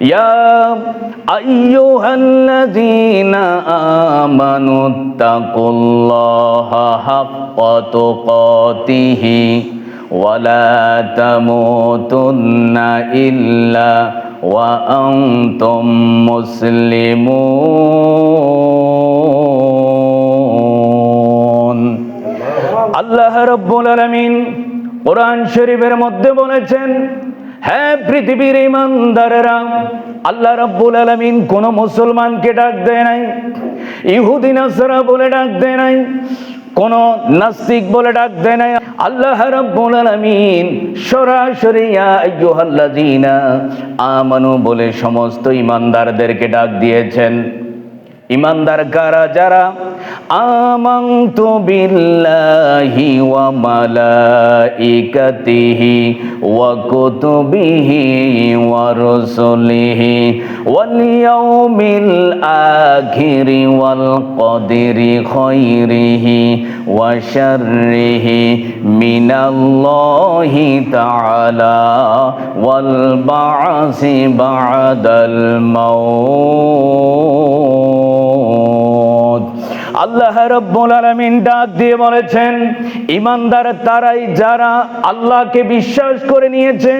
يا أيها الذين آمنوا اتقوا الله حق تقاته ولا تموتن إلا وأنتم مسلمون আল্লাহ রব্বুল আলামিন কোরআন শরীফের মধ্যে বলেছেন হ্যাঁ পৃথিবীর ইমানদারেরা, আল্লাহ রাব্বুল আলামিন কোন মুসলমানকে ডাক দেয় নাই, ইহুদি, নাসারা বলে ডাক দেয় নাই, কোন নাস্তিক বলে ডাক দেয় নাই। আল্লাহ রাব্বুল আলামিন সরাসরি, ইয়া আইয়ুহাল্লাযীনা আমানু বলে সমস্ত ইমানদারদেরকে ডাক দিয়েছেন। ইমানদার কারা যারা, আমান্তু বিল্লাহি ওয়া মালাইকাতিহি ওয়া কুতুবিহি ওয়া রুসুলিহি ওয়াল ইয়াউমিল আখিরি ওয়াল কদরি খাইরিহি ওয়া শাররিহি মিনাল্লাহি তাআলা ওয়াল বা'সি বা'দাল মাউত। আল্লাহ রব্বুল আলামিন ডাক দিয়ে বলেছেন ইমানদার তারাই যারা আল্লাহকে বিশ্বাস করে নিয়েছে,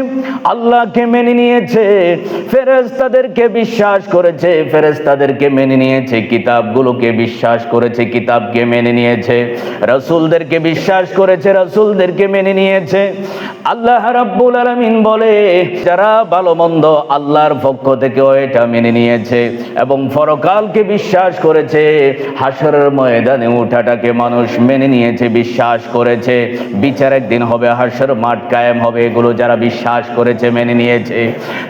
আল্লাহকে মেনে নিয়েছে, ফেরেশতাদেরকে বিশ্বাস করেছে, ফেরেশতাদেরকে মেনে নিয়েছে, কিতাবগুলোকে বিশ্বাস করেছে, কিতাবকে মেনে নিয়েছে, রাসূলদেরকে বিশ্বাস করেছে, রাসূলদেরকে মেনে নিয়েছে। আল্লাহ রাব্বুল আলামিন বলে, যারা ভালো মন্দ আল্লাহর পক্ষ থেকে এটা মেনে নিয়েছে এবং পরকালকে বিশ্বাস করেছে হাসরের ময়দানে উঠাটাকে মানুষ মেনে নিয়েছে, বিশ্বাস করেছে। বিচার একদিন হবে, হাসর মাঠ কায়েম হবে, এগুলো যারা বিশ্বাস করেছে, মেনে নিয়েছে।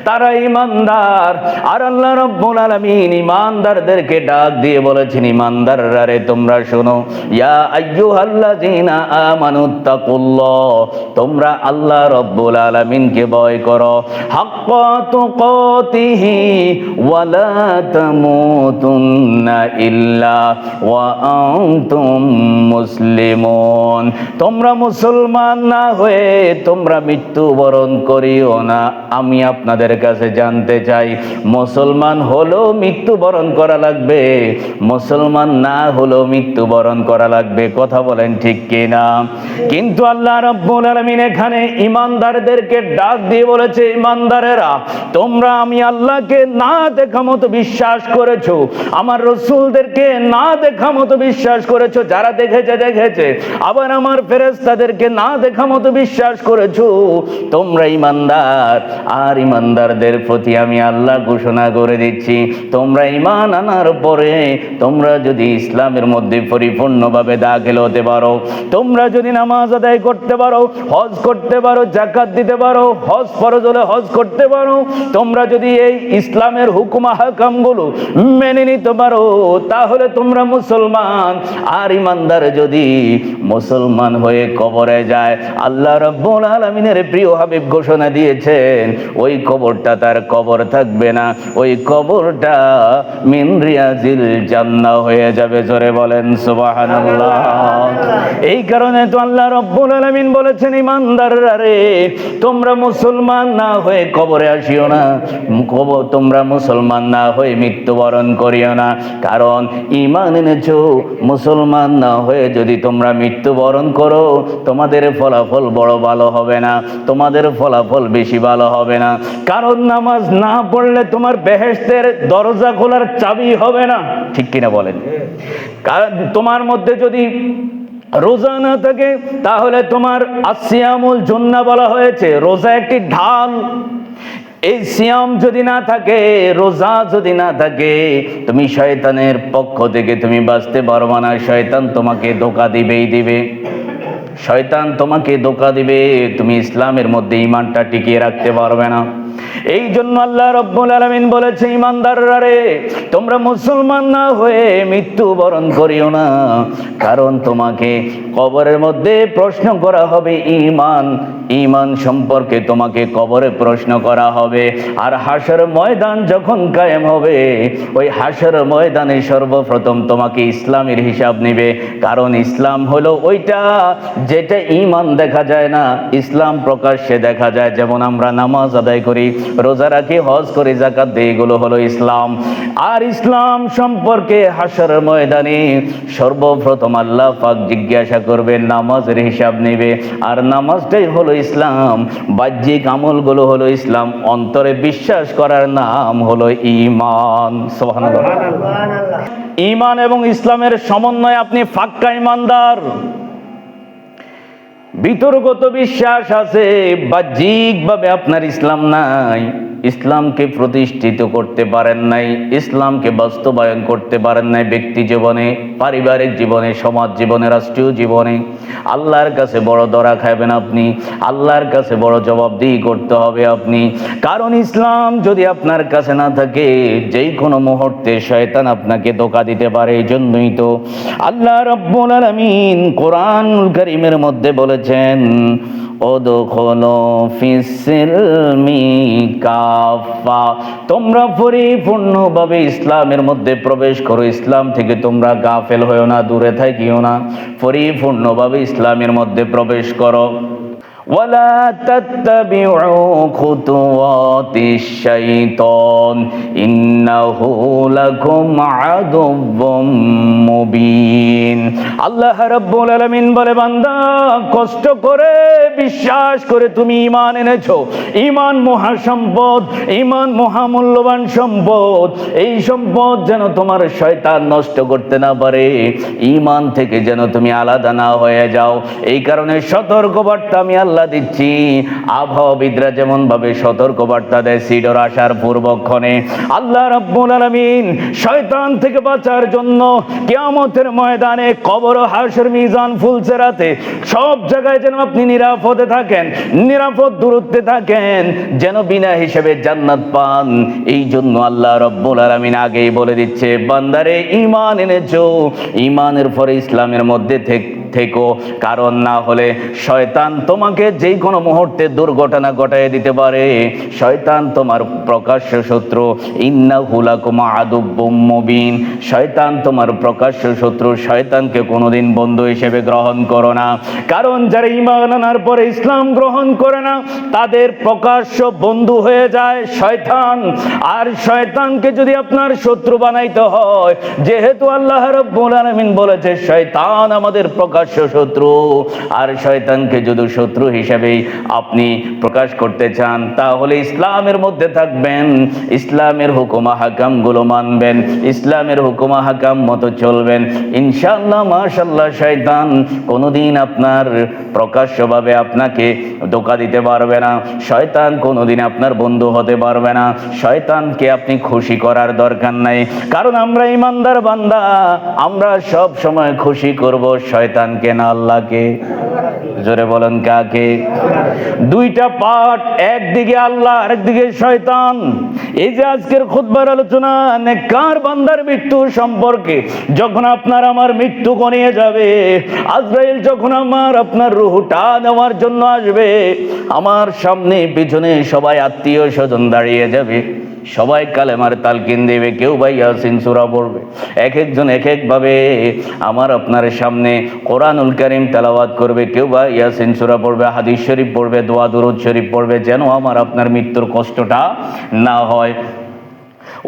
তারা ইমানদার, আর আল্লাহ রব্বুল আলামিন ইমানদারদেরকে ডাক দিয়ে বলেছেন, ইমানদাররা রে, তোমরা শোনো, ইয়া আইয়ুহাল্লাযীনা আমানুত্তাকুল্লাহ তোমরা আল্লাহ রব্বুল আলামিনকে ভয় করো। হাক্কা তুকাতিহি ওয়ালা তামুতুন্না ইল্লা ওয়া আনতুম মুসলিমুন। তোমরা মুসলমান না হয়ে তোমরা মৃত্যুবরণ করিও না। আমি আপনাদের কাছে জানতে চাই, মুসলমান মৃত্যুবরণ করা লাগবে? মুসলমান না মৃত্যুবরণ করা লাগবে? কথা বলেন ঠিক কিনা? কিন্তু আল্লাহ এখানে ইমানদারদেরকে ডাক দিয়ে বলেছে, ইমানদারেরা, তোমরা আমি আল্লাহকে না দেখা মতো বিশ্বাস করেছ। আমার রসুলদেরকে না দেখা মতো বিশ্বাস করেছ, যারা দেখেছে দেখেছে। আবার আমার ফেরেশতাদেরকে না দেখা মতো বিশ্বাস করেছ, তোমরা ইমানদার। আর ইমানদারদের প্রতি আমি আল্লাহ ঘোষণা করে দিচ্ছি, তোমরা ইমান আনার পরে তোমরা যদি ইসলামের মধ্যে পরিপূর্ণভাবে দাখিল হতে পারো, তোমরা যদি নামাজ আদায় করতে পারো, হজ করতে পারো জাকাত দিতে পারো, হজ ফরজ হলে হজ করতে পারো, তোমরা যদি এই ইসলামের হুকুম হাকামগুলো মেনে নিতে পারো, তাহলে তোমরা মুসলমান আর ইমানদার যদি মুসলমান হয়ে কবরে যায় আল্লাহ রব্বুল আলমিনের প্রিয় হাবিব ঘোষণা দিয়েছেন ওই কবরটা তার কবর থাকবে না ওই কবরটা মিন রিয়াজিল জান্নাহ হয়ে যাবে জোরে বলেন সুবহানাল্লাহ। এই কারণে তো আল্লাহ রব্বুল আলামিন বলেছেন ইমানদাররা রে তোমরা মুসলমান না হয়ে কবরে আসিও না কবর তোমরা মুসলমান না হয়ে মৃত্যুবরণ করিও না কারণ ইমান এনেছো মুসলমান না হয়ে যদি তোমরা মৃত্যুবরণ করো, তোমাদের ফলাফল বড় ভালো হবে না, তোমাদের ফলাফল বেশি ভালো হবে না। কারণ নামাজ না পড়লে তোমার বেহেশতের দরজা খোলার চাবি হবে না। ঠিক কিনা বলেন? তোমার মধ্যে যদি রোজা না থাকে, তাহলে তোমার আসিয়ামুল জন্না বলা হয়েছে। রোজা একটি ঢাল। এই সিয়াম যদি না থাকে, রোজা যদি না থাকে, তুমি শয়তানের পক্ষ থেকে তুমি বাঁচতে পারবে না। শয়তান তোমাকে ধোকা দিবেই দিবে। শয়তান তোমাকে ধোকা দিবে, তুমি ইসলামের মধ্যে ইমানটা টিকিয়ে রাখতে পারবে না। এই জন্য আল্লাহ রব্বুল আলামিন বলেছে ইমানদাররা রে, তোমরা মুসলমান না হয়ে মৃত্যুবরণ করিও না। কারণ তোমাকে কবরের মধ্যে প্রশ্ন করা হবে ইমান ইমান সম্পর্কে তোমাকে কবরে প্রশ্ন করা হবে। আর হাসর ময়দান যখন কায়েম হবে, ওই হাসর ময়দানে সর্বপ্রথম তোমাকে ইসলামের হিসাব নেবে। কারণ ইসলাম হলো ওইটা যেটা ইমান দেখা যায় না, ইসলাম প্রকাশ্যে দেখা যায়। যেমন আমরা নামাজ আদায় করি রোজা রাখি হজ করি জাকাত দিই এগুলো হলো ইসলাম। আর ইসলাম সম্পর্কে হাসর ময়দানে সর্বপ্রথম আল্লাহ পাক জিজ্ঞাসা করবে নামাজের হিসাব নেবে। আর নামাজটাই হলো ইসলাম বাহ্যিক আমলগুলো হলো ইসলাম অন্তরে বিশ্বাস করার নাম হলো ইমান সুবহানাল্লাহ। ইমান এবং ইসলামের সমন্বয়ে আপনি ফাক্কা ইমানদার বিতর্কত বিশ্বাস আছে বাহ্যিকভাবে আপনার ইসলাম নাই। ইসলামকে প্রতিষ্ঠিত করতে পারেন নাই, ইসলামকে বাস্তবায়ন করতে পারেন নাই ব্যক্তি জীবনে, পারিবারিক জীবনে, সমাজ জীবনে, রাষ্ট্রীয় জীবনে। আল্লাহর কাছে বড় দরা খাবেন আপনি, আল্লাহর কাছে বড় জবাবদিহি করতে হবে আপনি। কারণ ইসলাম যদি আপনার কাছে না থাকে যেই কোনো মুহূর্তে শয়তান আপনাকে ধোকা দিতে পারে, এই জন্যই তো আল্লাহ রব্বুল আলামিন কোরআনুল কারীমের মধ্যে বলেছেন তোমরা পরিপূর্ণভাবে ইসলামের মধ্যে প্রবেশ করো। ইসলাম থেকে তোমরা গাফেল হয়েও না, দূরে থাকিও না। পরিপূর্ণভাবে ইসলামের মধ্যে প্রবেশ করো। ولا تتبعوا خطوات الشيطان إنه لكم عدو মুবিন আল্লাহ রাব্বুল আলামিন বলে বান্দা কষ্ট করে বিশ্বাস করে তুমি ঈমান এনেছো ঈমান মহা সম্পদ ঈমান মহামূল্যবান সম্পদ এই সম্পদ যেন তোমার শয়তান নষ্ট করতে না পারে ঈমান থেকে যেন তুমি আলাদা না হয়ে যাও এই কারণে সতর্ক বার্তা আমি আল্লাহ দিচ্ছি। আবহাওয়াবিদরা যেমন ভাবে সতর্ক বার্তা দেয় সিডর আসার পূর্বক্ষণে। আল্লাহ রাব্বুল আলামিন শয়তান থেকে বাঁচার জন্য কিয়ামতের ময়দানে কবর হাসর মিজান ফুলসেরাতে সব জায়গায় যেন আপনি নিরাপদে থাকেন, নিরাপদ দূরত্বে থাকেন, যেন বিনা হিসেবে জান্নাত পান। এই জন্য আল্লাহ রব্বুল আলামিন আগেই বলে দিচ্ছে, বান্দারে, ঈমান এনেছো। ঈমানের পরে ইসলামের মধ্যে থেকে থেকো। কারণ না হলে শয়তান তোমাকে যেই কোনো মুহূর্তে দুর্ঘটনা ঘটায় দিতে পারে। শয়তান তোমার প্রকাশ্য শত্রু। ইন্না হুলাকুমা আদুব্বুম মুবিন। শয়তান তোমার প্রকাশ্য শত্রু। শয়তানকে কোনোদিন বন্ধু হিসেবে গ্রহণ করো না। কারণ যারা ইমান আনার পরে ইসলাম গ্রহণ করে না, তাদের প্রকাশ্য বন্ধু হয়ে যায় শয়তান। আর শয়তানকে যদি আপনার শত্রু বানাইতে হয়, যেহেতু আল্লাহ রব্বুল আলামিন বলেছে, শয়তান আমাদের প্রকাশ্য শত্রু, আর শয়তানকে যদি শত্রু হিসেবেই আপনি প্রকাশ করতে চান, তাহলে ইসলামের মধ্যে থাকবেন। ইসলামের হুকুমা হাকামগুলো মানবেন। ইসলামের হুকুমা হাকাম মতো চলবেন। ইনশাআল্লাহ মাশাল্লাহ শয়তান কোনোদিন আপনার প্রকাশ্যভাবে আপনাকে ধোকা দিতে পারবে না। শয়তান কোনোদিন আপনার বন্ধু হতে পারবে না। শয়তানকে আপনি খুশি করার দরকার নাই। কারণ আমরা ইমানদার বান্দা, আমরা সব সময় খুশি করব শয়তানকে না আল্লাহকে? জোরে বলেন কাকে? দুইটা পার্ট একদিকে আল্লাহ, আরেকদিকে শয়তান। এই যে আজকের খুতবার আলোচনা নেককার বান্দার মৃত্যু সম্পর্কে? যখন আপনার আমার মৃত্যু গনিয়ে যাবে, আজরাইল যখন আমার, আপনার রুহুটা নেওয়ার জন্য আসবে, আমার সামনে, পিছনে সবাই আত্মীয় স্বজন দাঁড়িয়ে যাবে। সবাই কালেমার তালকিন দেবে, কেউ বা ইয়াসিন সুরা পড়বে। এক একজন এক একভাবে আমার আপনার সামনে কোরআনুল করিম তালাবাদ করবে, কেউ বা ইয়াসিন সুরা পড়বে, হাদিস শরীফ পড়বে, দোয়া দুরুদ শরীফ পড়বে, যেন আমার আপনার মৃত্যুর কষ্টটা না হয়।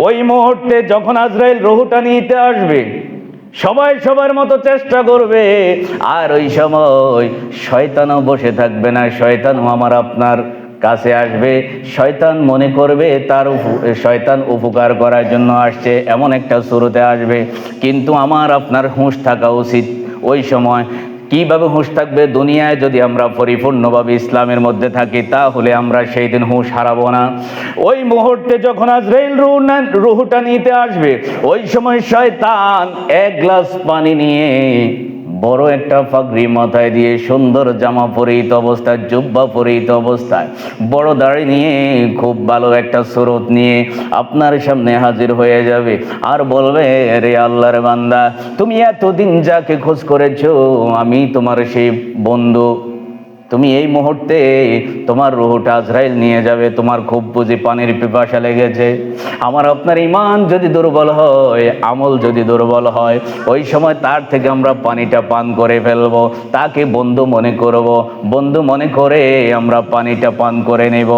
ওই মুহূর্তে যখন আজরাইল রহুটা নিতে আসবে, সবাই সবার মতো চেষ্টা করবে, আর ওই সময় শয়তানও বসে থাকবে না, শয়তানও আমার আপনার কাছে আসবে, শয়তান মনে করবে তার শয়তান উপকার করার জন্য আসছে, এমন একটা শুরুতে আসবে। কিন্তু আমার, আপনার হুঁশ থাকা উচিত। ওই সময় কীভাবে হুঁশ থাকবে? দুনিয়ায় যদি আমরা পরিপূর্ণভাবে ইসলামের মধ্যে থাকি, তাহলে আমরা সেই দিন হুঁশ হারাবো না। ওই মুহূর্তে যখন আজরাইল রুহুটা নিতে আসবে, ওই সময় শয়তান এক গ্লাস পানি নিয়ে বড় একটা পাগড়ি মাথায় দিয়ে সুন্দর জামা পরিহিত অবস্থায়, জুব্বা পরিহিত অবস্থায়, বড় দাড়ি নিয়ে, খুব ভালো একটা স্রোত নিয়ে আপনার সামনে হাজির হয়ে যাবে। আর বলবে, রে আল্লাহর বান্দা, তুমি এতদিন যাকে খোঁজ করেছ, আমি তোমার সেই বন্ধু তুমি এই মুহূর্তে তোমার রুহটা আজরাইল নিয়ে যাবে, তোমার খুব বুঝি পানির পিপাসা লেগেছে। আমার, আপনার ইমান যদি দুর্বল হয়, আমল যদি দুর্বল হয়, ওই সময় তার থেকে আমরা পানিটা পান করে ফেলব, তাকে বন্ধু মনে করব, বন্ধু মনে করে আমরা পানিটা পান করে নেব।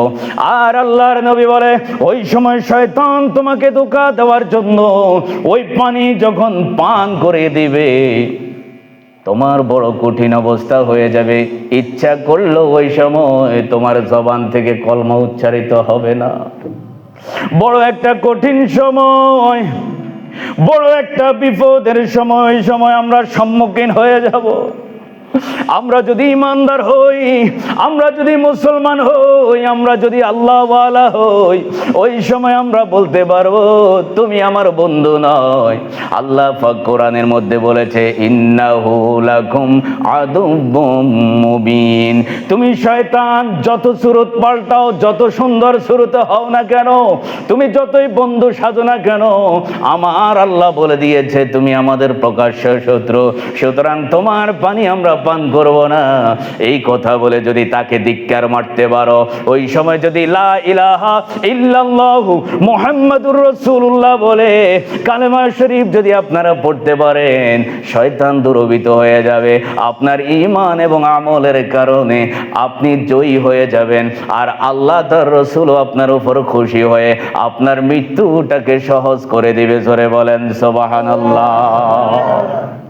আর আল্লাহর নবী বলে, ওই সময় শয়তান তোমাকে ধোকা দেওয়ার জন্য ওই পানি যখন পান করে দিবে তোমার বড় কঠিন অবস্থা হয়ে যাবে। ইচ্ছা করলেও ওই সময় তোমার জবান থেকে কলম উচ্চারিত হবে না। বড় একটা কঠিন সময়, বড় একটা বিপদের সময় সময় আমরা সম্মুখীন হয়ে যাব। আমরা যদি ইমানদার হই, আমরা যদি মুসলমান হই, আমরা যদি আল্লাহওয়ালা হই, ওই সময় আমরা বলতে পারব, তুমি আমার বন্ধু নয়। আল্লাহ পাক কোরআনের মধ্যে বলেছে মুবিন। তুমি শয়তান, যত সুরত পাল্টাও, যত সুন্দর সুরত হও না কেন, তুমি যতই বন্ধু সাজো না কেন, আমার আল্লাহ বলে দিয়েছে, তুমি আমাদের প্রকাশ্য শত্রু। সুতরাং তোমার পানি আমরা পান করব না। এই কথা বলে যদি তাকে ধিক্কার মারতে পারো, ওই সময় যদি লা ইলাহা ইল্লাল্লাহু মুহাম্মাদুর রাসূলুল্লাহ বলে, কালেমা শরীফ যদি আপনারা পড়তে পারেন, শয়তান দুরবিত হয়ে যাবে। আপনার ঈমান এবং আমলের কারণে আপনি জয়ী হয়ে যাবেন। আর আল্লাহ তার রসুলও আপনার উপর খুশি হয়ে আপনার মৃত্যুটাকে সহজ করে দিবে। জোরে বলেন সোবাহান আল্লাহ